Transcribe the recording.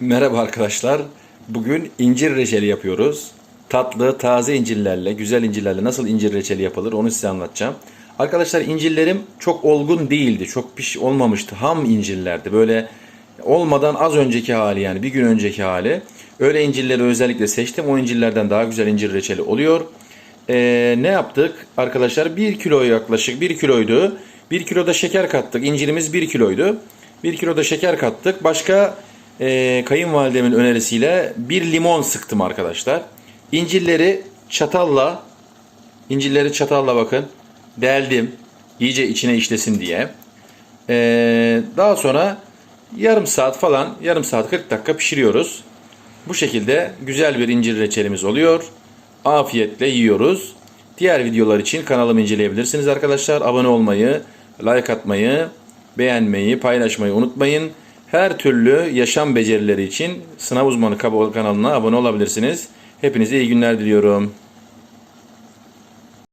Merhaba arkadaşlar. Bugün incir reçeli yapıyoruz. Tatlı, taze incirlerle, güzel incirlerle nasıl incir reçeli yapılır onu size anlatacağım. Arkadaşlar incirlerim çok olgun değildi. Çok piş olmamıştı. Ham incirlerdi. Böyle olmadan az önceki hali yani bir gün önceki hali. Öyle incirleri özellikle seçtim. O incirlerden daha güzel incir reçeli oluyor. Ee, ne yaptık arkadaşlar? 1 kilo yaklaşık 1 kiloydu. 1 kiloda şeker kattık. İncirimiz 1 kiloydu. 1 kiloda şeker kattık. Başka e, kayınvalidemin önerisiyle bir limon sıktım arkadaşlar. İncirleri çatalla incirleri çatalla bakın deldim. iyice içine işlesin diye. Ee, daha sonra yarım saat falan yarım saat 40 dakika pişiriyoruz. Bu şekilde güzel bir incir reçelimiz oluyor. Afiyetle yiyoruz. Diğer videolar için kanalımı inceleyebilirsiniz arkadaşlar. Abone olmayı, like atmayı, beğenmeyi, paylaşmayı unutmayın. Her türlü yaşam becerileri için Sınav Uzmanı kanalına abone olabilirsiniz. Hepinize iyi günler diliyorum.